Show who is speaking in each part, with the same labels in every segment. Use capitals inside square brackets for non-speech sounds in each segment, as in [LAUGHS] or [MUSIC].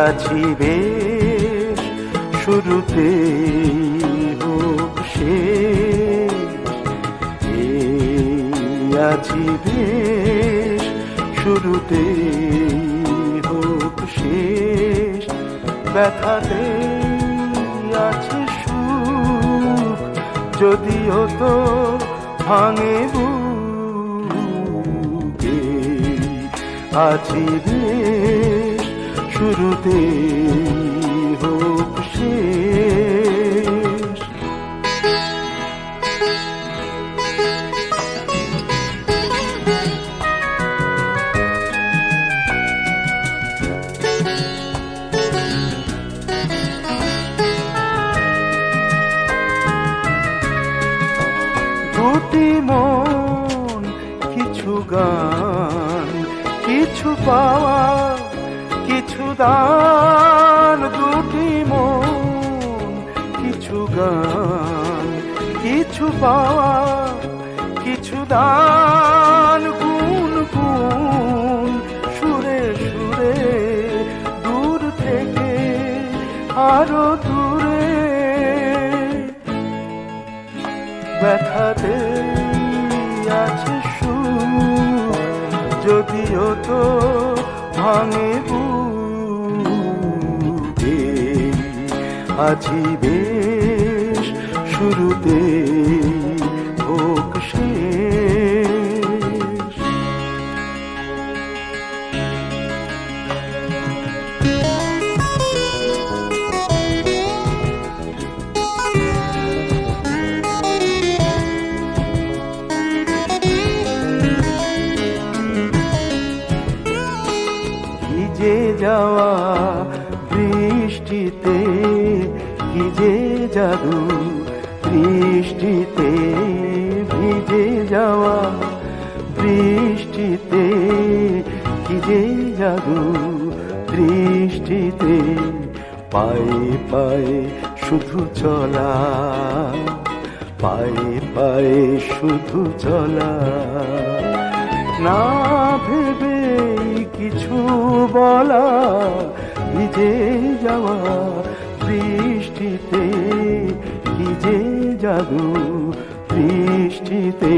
Speaker 1: আছি বেশ শুরুতে হোক শেষ। আছি বেশ শুরুতে হোক শেষ। ব্যথাতে আছে সুখ, যদিও তো ভাঙে বুকে। আছি বেশ শুরুতে হোক শেষ। মন কিছু গান কিছু পাওয়া দান দুটি মন, কিছু গান, কিছু পাওয়া, কিছু দান গুন গুন সুরে সুরে, দূর থেকে, আরও দূরে। ব্যথাতে আছে সুখ যদিও তো ভাঙে বুকে। আছি বেশ শুরুতে। শুধু চলা। না ভেবে কিছু বলা, ভিজে যাওয়া বৃষ্টিতে যে জাদু বৃষ্টিতে।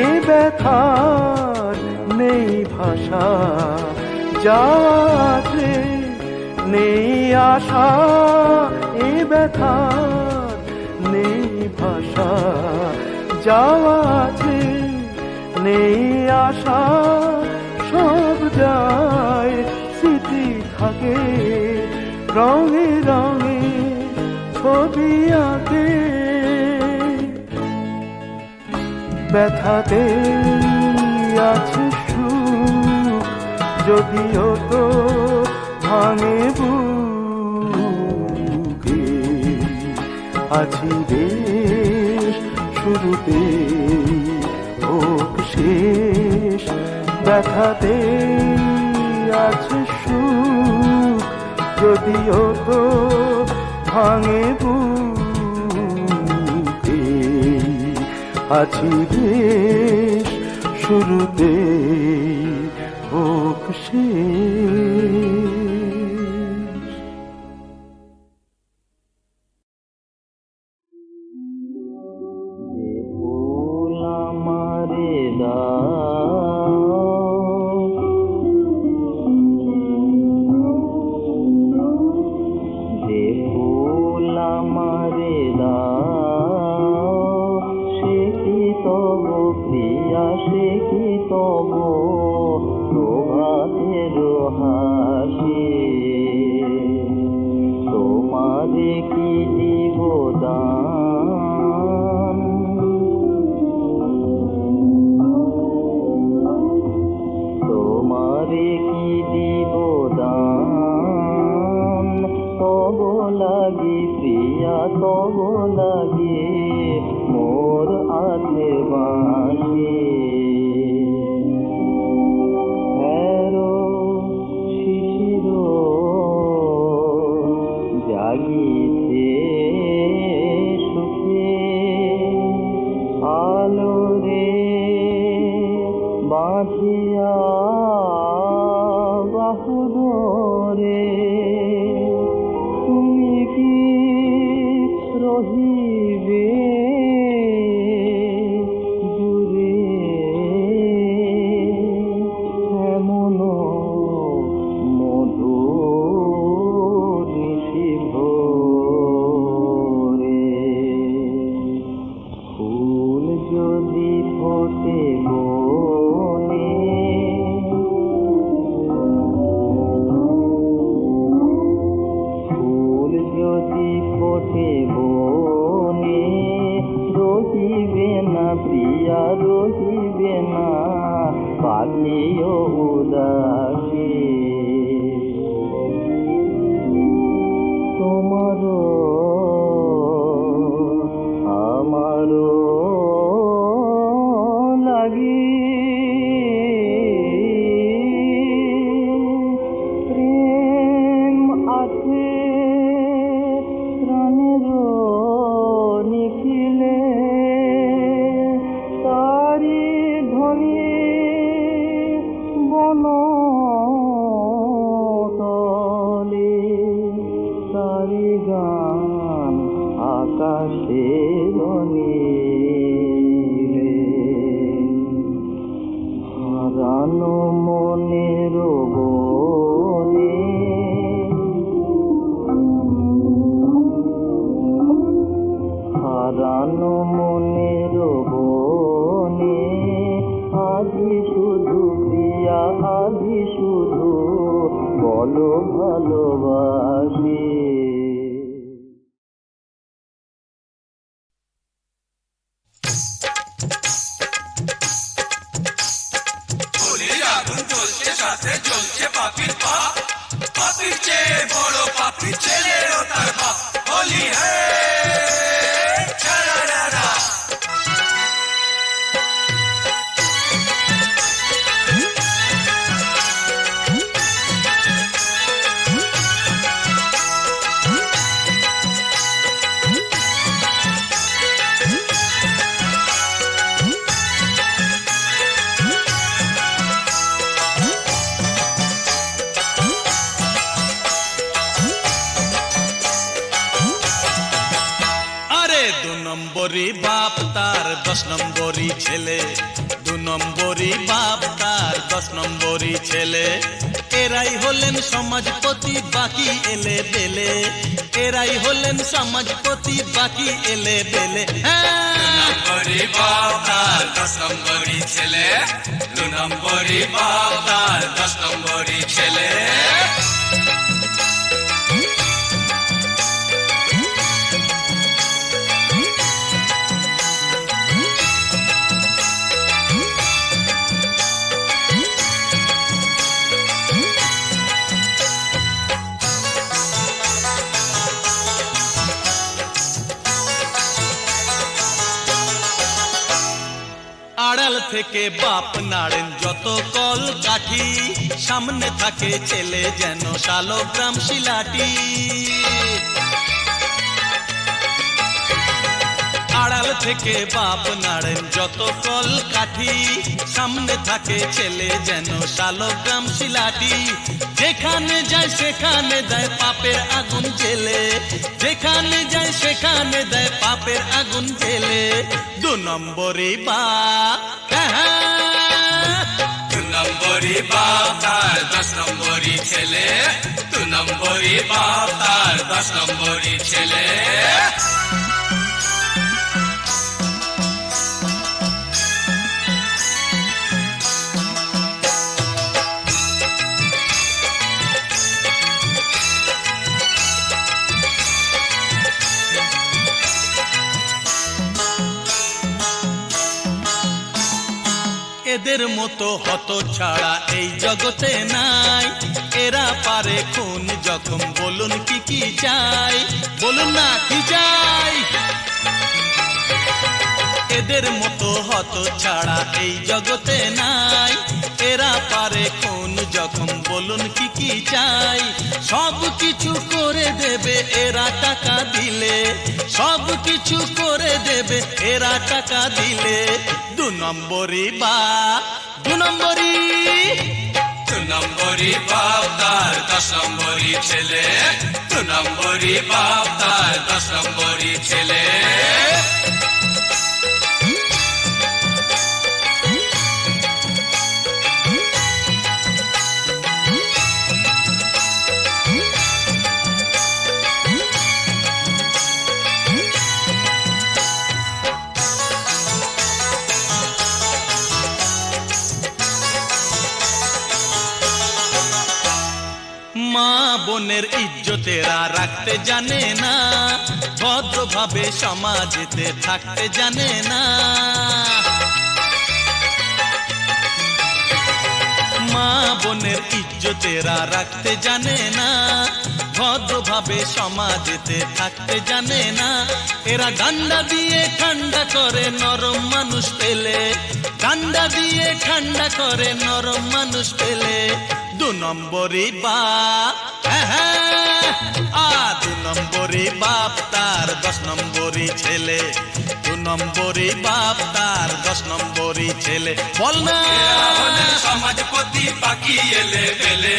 Speaker 1: এ ব্যথার নেই ভাষা যাতে নেই আশা। ব্যথার নেই ভাষা, যাওয়া আছে, নেই আশা, সব যায়, স্মৃতি থাকে, রঙে রঙে ছবি আঁকে। ব্যথাতে আছে সুখ, যদিও তো ভাঙে বুকে। আছি বেশ শুরুতে হোক শেষ। ব্যথাতে আছে সুখ, যদিও তো ভাঙে বুকে। আছি বেশ শুরুতে হোক শেষ। আমারে
Speaker 2: যদি ফোটে বনে
Speaker 3: সাথে জ্বলছে দশ নম্বরই ছেলে, দু নম্বরই বাপ তার দশ নম্বরই ছেলে। এরাই হলেন সমাজপতি, বাকি এলে বেলে এরাই হলেন সমাজপতি, বাকি এলে বেলে দশ নম্বরই ছেলে, দু নম্বরই বাপ তার দশ নম্বরই ছেলে। আড়াল থেকে বাপ নাড়েন যত কল কাঠি। সামনে থাকে ছেলে যেন শালগ্রাম শিলাটি। আড়াল থেকে বাপ নাড়েন যত কল কাঠি সামনে থাকে ছেলে যেন শালগ্রাম শিলাটি। যেখানে যায় সেখানে দেয় পাপের আগুন জেলে। যেখানে যায় সেখানে দেয় পাপের আগুন জেলে। দু নম্বরে বা দু নম্বরে বাপ, তার দশ নম্বরই ছেলে। দু নম্বরে বাপ, তার দশ নম্বরই ছেলে। মতো হত ছাড়া এই জগতে নাই। এরা পারে খুন জখম, বলুন কি কি চাই? বলুন না কি চাই? এদের মতো হত ছাড়া এই জগতে নাই। এরা পারে কোন জখম, বলুন কি কি চাই? সব কিছু করে দেবে, এরা টাকা দিলে। সব কিছু করে দেবে, এরা টাকা দিলে। দু নম্বরই বা দু নম্বরই।
Speaker 4: দু নম্বরি বাপ নম্বরি ছেলে। দু নম্বরি বাপ তার নম্বরি ছেলে।
Speaker 3: বোনের ইজ্জতেরা রাখতে জানে না, ভদ্রভাবে সমাজেতে থাকতে জানে না। মা বোনের ইজ্জতেরা রাখতে জানে না, ভদ্রভাবে সমাজেতে থাকতে জানে না। এরা ডান্ডা দিয়ে ঠান্ডা করে নরম মানুষ পেলে ডান্ডা দিয়ে ঠান্ডা করে নরম মানুষ পেলে। দু নম্বরই দু নম্বরই বাপ, তার দশ নম্বরই ছেলে। দু নম্বরই বাপ, তার দশ নম্বরই ছেলে। বল না।
Speaker 4: সমাজপতি পাখি এলে বেলে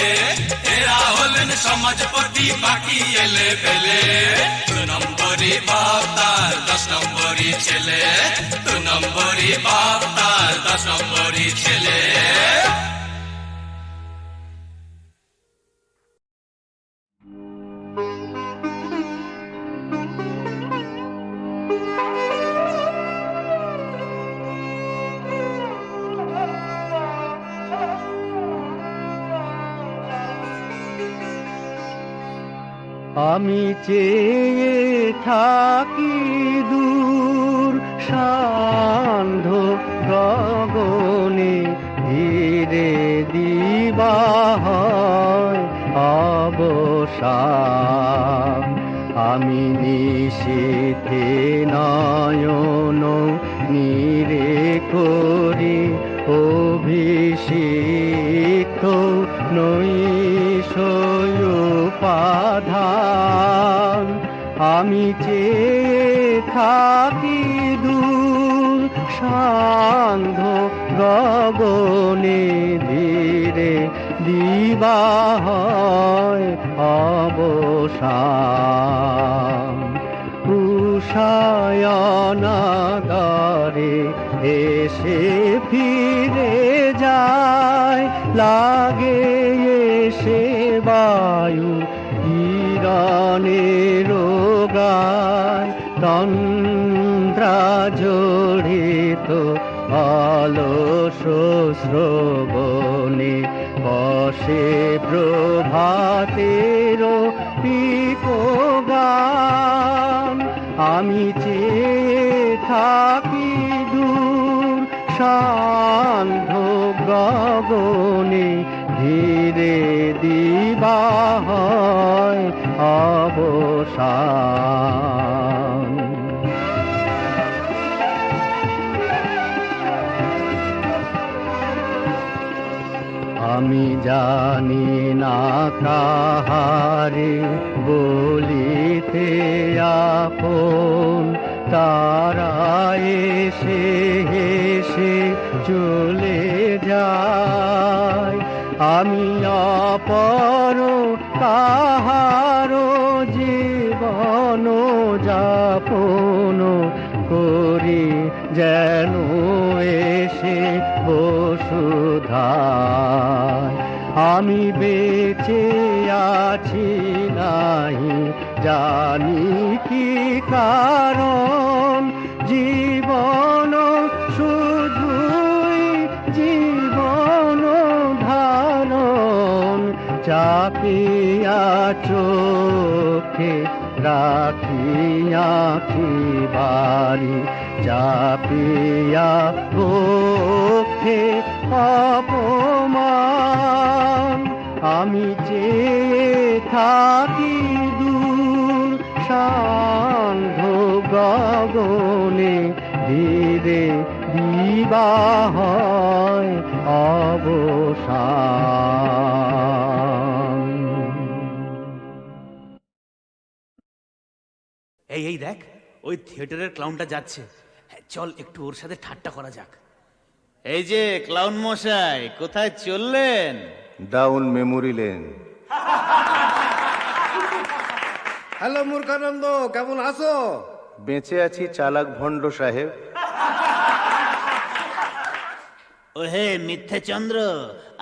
Speaker 4: এরা হলেন সমাজপতি পাখি এলে বেলে দু নম্বরি বাপ, তার দশ নম্বরি ছেলে। দু নম্বরি বাপ, তার দশ নম্বরি ছেলে।
Speaker 5: চেয়ে থাকি দূর সান্ধ্য গগনে ধীরে দিবা হয় অবসান। আমি নিশীথে নয়ন নিরে করি অভিষিক্ত নৈশয়োপাধান আমি চেয়ে থাকি দূর সান্ধ্য গগনে ধীরে দিবা হয় অবসান। উষায়নাগারে এসে ফিরে যায়, লাগে গায় তন্দ্রা জড়িত অলস শ্রবণে বসে প্রভাতের পিপগান আমি চেয়ে থাকি দূর সান্ধ্য গগনে ধীরে দিবা হয় অবসান আমি জানি না কাহারে বলিতে আপন। তারা এসে এসে চলে যায়। আমি অপর তাহার যেন এসে বসুধায় আমি বেঁচে আছি নাই জানি কি কারণ। জীবন শুধুই জীবন ধারণ। চাপিয়া চোখে রাখিয়া কি বাড়ি? চাপিয়া পক্ষে অপমান। আমি চেয়ে থাকি দূর, সান্ধ্য
Speaker 1: গগনে ধীরে দিবা হয়
Speaker 6: এই এই দেখ, ওই থিয়েটারের ক্লাউনটা যাচ্ছে। চল একটু ওর সাথে ঠাট্টা করা যাক।
Speaker 7: এই যে ক্লাউন মশাই কোথায় চললেন?
Speaker 8: Down memory lane
Speaker 9: hello Murkhananda কেমন আছো?
Speaker 8: বেঁচে আছি চালাক ভণ্ড সাহেব।
Speaker 7: ও হে মিথ্যে চন্দ্র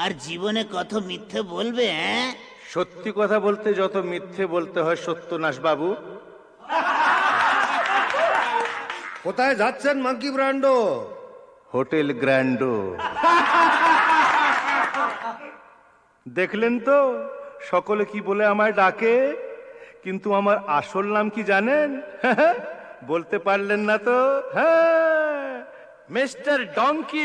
Speaker 7: আর জীবনে কত মিথ্যে বলবে হ্যাঁ?
Speaker 8: সত্যি কথা বলতে যত মিথ্যে বলতে হয় সত্যনাশ বাবু
Speaker 9: কোথায় যাচ্ছেন মাঙ্কি ব্রান্ডো
Speaker 8: হোটেল গ্র্যান্ডো। দেখলেন তো, সকলে কি বলে আমায় ডাকে? কিন্তু আমার আসল নাম কি জানেন? [LAUGHS] বলতে পারলেন না তো। হ্যাঁ মিস্টার ডঙ্কি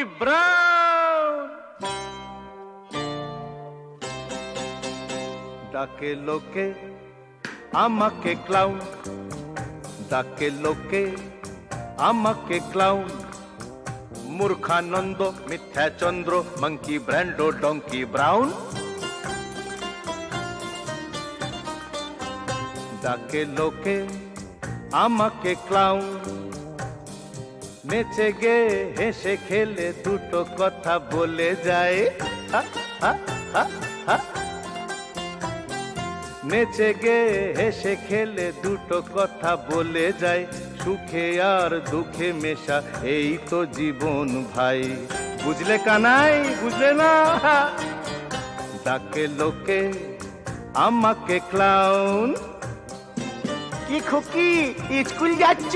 Speaker 8: ডাকে লোকে, আমাকে ক্লাউন ডাকে লোকে আমাকে ক্লাউন মূর্খানন্দ, মিথ্যা চন্দ্র মঙ্কি ব্র্যান্ডো ডঙ্কি ব্রাউন ডাকে লোকে আমাকে ক্লাউন নেচে গে, হেসে খেলে দুটো কথা বলে যায়। নেচে গে, হেসে খেলে দুটো কথা বলে যায়। সুখে আর দুঃখে মেশা, এই তো জীবন ভাই। বুঝলে কানাই? বুঝলে না? ডাকে লোকে আমাকে ক্লাউন
Speaker 10: কি খুকি? স্কুল যাচ্ছ?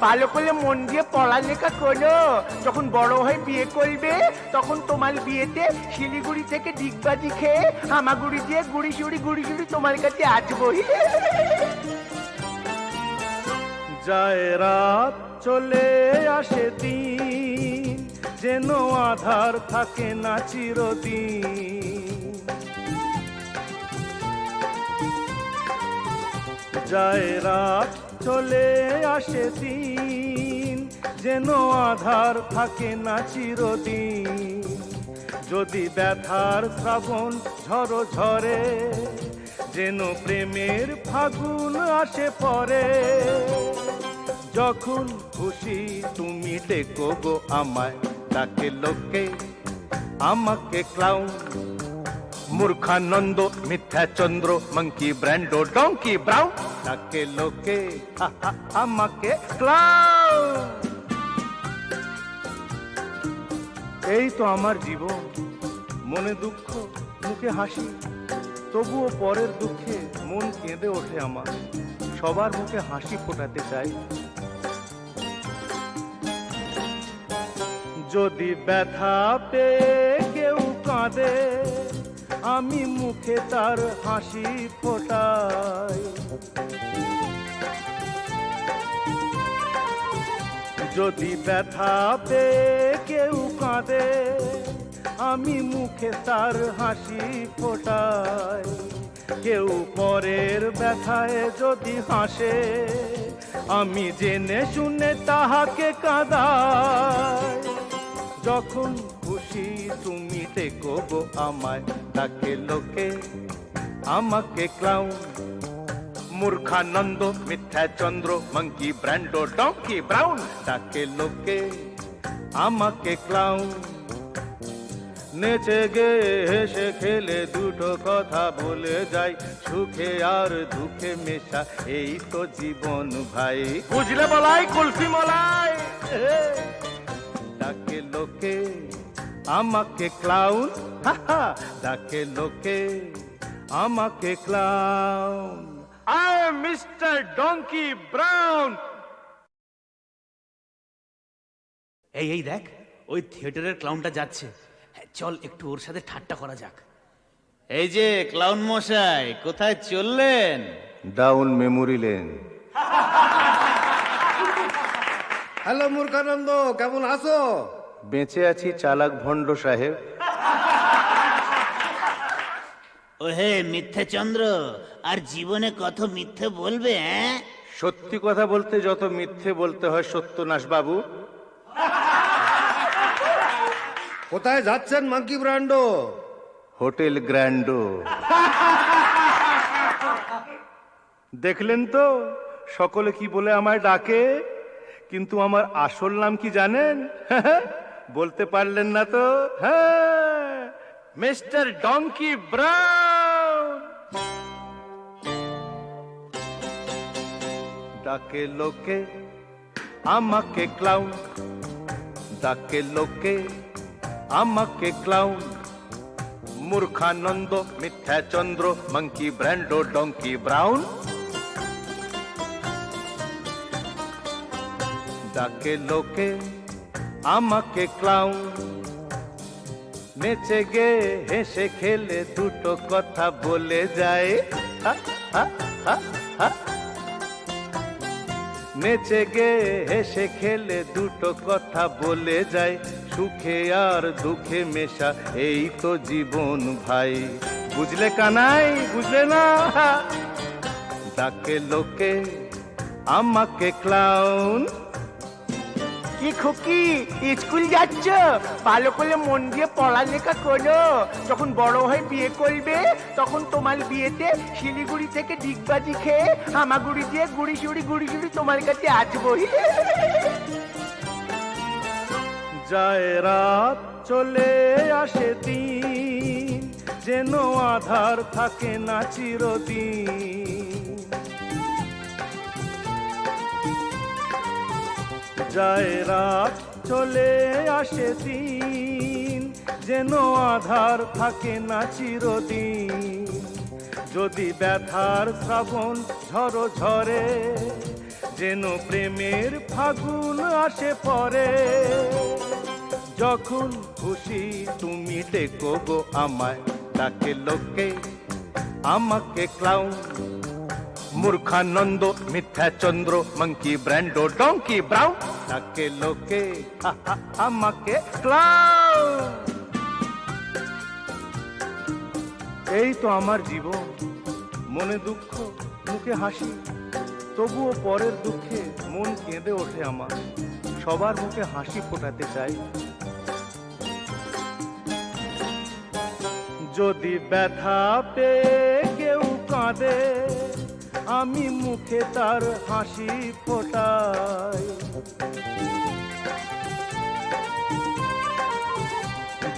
Speaker 10: ভালো করে মন দিয়ে পড়ালেখা করো। যখন বড় হয়ে বিয়ে করবে, তখন তোমার বিয়েতে শিলিগুড়ি থেকে ডিগবাজি খেয়ে, হামাগুড়ি দিয়ে গুড়ি সুড়ি গুড়ি সুড়ি তোমার কাছে আসব। [LAUGHS]
Speaker 8: যায় রাত, চলে আসে দিন। যেন আধার থাকে না চিরদিন। যায় রাত, চলে আসে দিন। যেন আধার থাকে না চিরদিন। যদি ব্যথার শ্রাবণ ঝড়ো ঝরে, যেন প্রেমের ফাগুন আসে পরে যখন খুশি তুমি ডেকো গো আমায়, তাকে লোকে আমাকে clown Murkhananda Mithyachandra monkey Brando donkey Brown তাকে লোকে আমাকে ক্লাউন এই তো আমার জীবন, মনে দুঃখ, মুখে হাসি। তবুও পরের দুঃখে মন কেঁদে ওঠে আমার। সবার মুখে হাসি ফোটাতে চাই। যদি ব্যথা পেয়ে কেউ কাঁদে, আমি মুখে তার হাসি ফোটাই। যদি ব্যথা পেয়ে কেউ কাঁদে, আমি মুখে তার হাসি ফোটাই। কেউ পরের ব্যথায় যদি হাসে, আমি জেনে শুনে তাহাকে কাঁদাই। যখন খুশি তুমি দেখো গো আমায়, তাকে লোকে আমাকে ক্লাউন মূর্খানন্দ, মিথ্যা চন্দ্র মঙ্কি ব্র্যান্ডো ডঙ্কি ব্রাউন তাকে লোকে আমাকে ক্লাউন নেচে গে হেসে খেলে দুটো কথা বলে যাই, সুখে আর দুঃখে মেশা, এই তো জীবন ভাই। বুঝলে বলাই কুলফি মলাই। আমাকে ক্লাউন ডাকে লোকে আমাকে clown I am mister donkey brown
Speaker 6: এই এই দেখ ওই থিয়েটারের ক্লাউনটা যাচ্ছে। হ্যাঁ, চল একটু ওর সাথে ঠাট্টা করা যাক।
Speaker 7: এই যে ক্লাউন মশাই কোথায় চললেন?
Speaker 8: Down memory lane
Speaker 9: hello Murkhananda কেমন আছো?
Speaker 8: বেঁচে আছি চালাক ভণ্ড সাহেব।
Speaker 7: ও হে মিথ্যে চন্দ্র আর জীবনে কত মিথ্যে বলবে হ্যাঁ?
Speaker 8: সত্যি কথা বলতে যত মিথ্যে বলতে হয় সত্যনাশ বাবু।
Speaker 9: কোথায় যাচ্ছেন মাঙ্কি ব্রান্ডো?
Speaker 8: হোটেল গ্র্যান্ডো। দেখলেন তো সকলে কি বলে আমায় ডাকে? কিন্তু আমার আসল নাম কি জানেন? [LAUGHS] বলতে পারলেন না তো হ্যাঁ মিস্টার ডঙ্কি ব্রাউন ডাকে লোকে আমাকে ক্লাউন ডাকে লোকে আমাকে ক্লাউন মূর্খানন্দ মিথ্যা চন্দ্র মঙ্কি ব্র্যান্ডো ডঙ্কি ব্রাউন ডাকে লোকে আমাকে ক্লাউন নেচে গে, হেসে খেলে দুটো কথা বলে যায়। নেচে গে, হেসে খেলে দুটো কথা বলে যায়। সুখে আর দুঃখে মেশা, এই তো জীবন ভাই। বুঝলে কানাই বুঝলে না? ডাকে লোকে আমাকে ক্লাউন
Speaker 10: কি খুকি? স্কুল যাচ্ছ? ভালো করে মন দিয়ে পড়ালেখা করো। যখন বড় হয়ে বিয়ে করবে, তখন তোমার বিয়েতে শিলিগুড়ি থেকে ডিগবাজি খেয়ে হামাগুড়ি দিয়ে গুড়ি সুড়ি গুড়ি সুড়ি তোমার কাছে আসব।
Speaker 8: যায় রাত, চলে আসে দিন। যেন আধার থাকে না চিরদিন। যায় রাত, চলে আসে দিন। যেন আধার থাকে না চিরদিন। যদি ব্যথার শ্রাবণ ঝড়ো ঝরে, যেন প্রেমের ফাগুন আসে পরে। যখন খুশি তুমি ডেকো গো আমায় তাকে লোকে, আমাকে ক্লাউন মূর্খানন্দ, মিথ্যা চন্দ্র মঙ্কি ব্র্যান্ডো ডঙ্কি ব্রাউন ডাকে লোকে আমাকে এই তো আমার জীবন। মনে দুঃখ, মুখে হাসি। তবুও পরের দুঃখে মন কেঁদে ওঠে আমার। সবার মুখে হাসি ফোটাতে চাই। যদি ব্যথা পেয়ে কেউ কাঁদে আমি মুখে তার হাসি ফোটাই।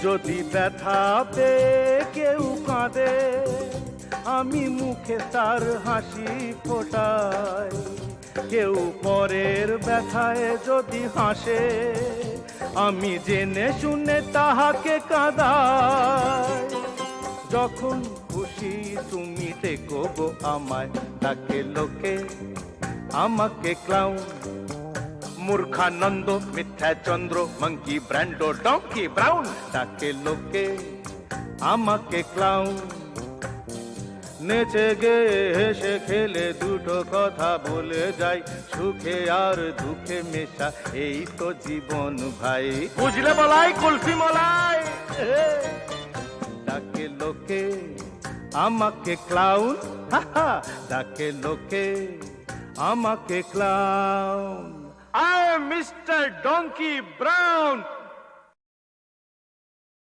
Speaker 8: যদি ব্যথা পেয়ে কেউ কাঁদে, আমি মুখে তার হাসি ফোটাই। কেউ পরের ব্যথায় যদি হাসে, আমি জেনে শুনে তাহাকে কাঁদাই। যখন খুশি তুমি গো আমায়, তাকে লোকে আমাকে ক্লাউন মূর্খানন্দ, মিথ্যা চন্দ্র মঙ্কি ব্র্যান্ডো ডঙ্কি ব্রাউন তাকে লোকে আমাকে ক্লাউন নেচে গে, হেসে খেলে দুটো কথা বলে যাই, সুখে আর দুঃখে মেশা, এই তো জীবন ভাই। বুঝলে বলাই কুলফি মলাই। ডাকে লোকে আমাকে ক্লাউন হাহা, ডাকে লোকে আমাকে clown I am mister donkey brown